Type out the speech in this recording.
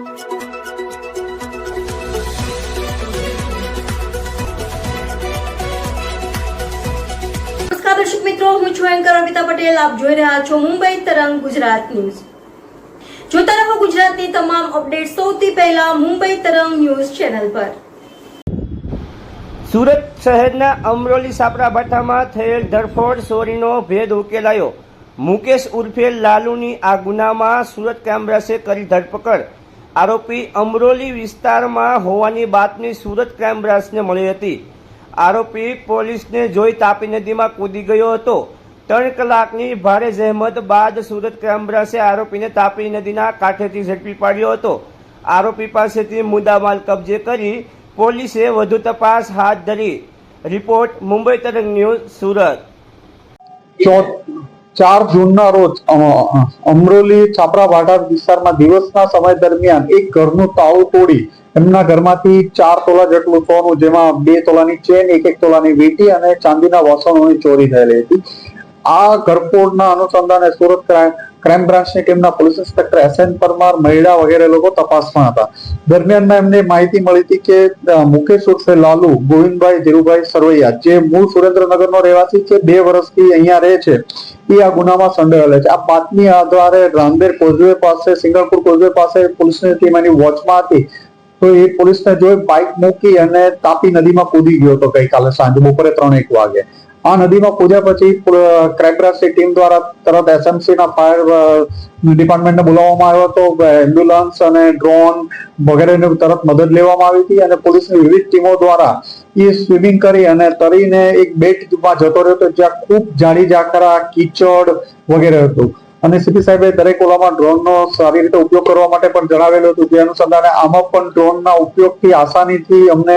દર્શક મિત્રો, હું છું એન્કર અમિતા પટેલ. આપ જોઈ રહ્યા છો મુંબઈ તરંગ ગુજરાત ન્યૂઝ. જોતા રહો ગુજરાતની તમામ અપડેટ સૌથી પહેલા મુંબઈ તરંગ ન્યૂઝ ચેનલ પર. સુરત શહેરના અમરોલી સાપરાભાઠામાં થયેલ ધરફોડ ચોરીનો ભેદ ઉકેલાયો. મુકેશ ઉર્ફે લાલુની આ ગુનામાં સુરત કેમ્બ્રસે કરી ધરપકડ? આરોપી અમરોલી વિસ્તારમાં હોવાની બાતમી સુરત ક્રાઇમ બ્રાન્ચને મળી હતી. આરોપી પોલીસને જોઈ તાપી નદીમાં કૂદી ગયો હતો. ત્રણ કલાકની ભારે જહેમત બાદ સુરત ક્રાઇમ બ્રાન્ચે આરોપીને તાપી નદીના કાંઠેથી ઝડપી પાડ્યો હતો. આરોપી પાસેથી મુદ્દામાલ કબજે કરી પોલીસે વધુ તપાસ હાથ ધરી. રિપોર્ટ મુંબઈ તરંગ ન્યૂઝ સુરત. ચાર જૂનના રોજ અમરોલી છાપરા વાઢાર વિસ્તારમાં દિવસના સમય દરમિયાન એક ઘરનું તાળું તોડી એમના ઘરમાંથી ચાર તોલા જેટલું સોનું, જેમાં બે તોલાની ચેન, એક એક તોલાની વીટી અને ચાંદીના વાસણોની ચોરી થયેલી હતી. આ ઘરફોડના અનુસંધાને સુરત ક્રાઇમ ક્રાઇમ બ્રાન્ચની ટીમના police inspector S N Parmar Mahida વગેરે લોકો તપાસમાં હતા. દરમિયાનમાં એમને માહિતી મળી હતી કે મુકેશ ઉર્ફે લાલુ, ગોવિંદભાઈ ધીરુભાઈ સરવૈયા, જે મૂળ સુરેન્દ્રનગરનો રહેવાસી છે, બે વર્ષથી અહીંયા રહે છે. એ આ ગુનામાં સંડોવાયેલા છે. આ બાતમી આધારે રામદેર કોઝવે પાસે, સિંગાપુર કોઝવે પાસે પોલીસની ટીમ એની વોચમાં હતી. તો એ પોલીસને જોઈ બાઇક મૂકી અને તાપી નદીમાં કૂદી ગયો હતો ગઈકાલે સાંજે, બપોરે ત્રણ એક વાગે. આ નદીમાં કૂદ્યા પછી ક્રાઇમબ્રાન્ચની ટીમ દ્વારા તરત એસએમસી ના ફાયર ડિપાર્ટમેન્ટને બોલાવવામાં આવ્યો હતો. એમ્બ્યુલન્સ અને ડ્રોન વગેરેને તરત મદદ લેવામાં આવી હતી અને પોલીસની વિવિધ ટીમો દ્વારા એ સ્વિમિંગ કરી અને તરીને એક બેટમાં જતો રહ્યો હતો, જ્યાં ખૂબ જાડી જાકરા, કીચડ વગેરે હતું. અને સીપી સાહેબે દરેક ઓલામાં ડ્રોનનો સારી રીતે ઉપયોગ કરવા માટે પણ જણાવેલું હતું. જે અનુસંધાને આમાં પણ ડ્રોનના ઉપયોગથી આસાનીથી અમને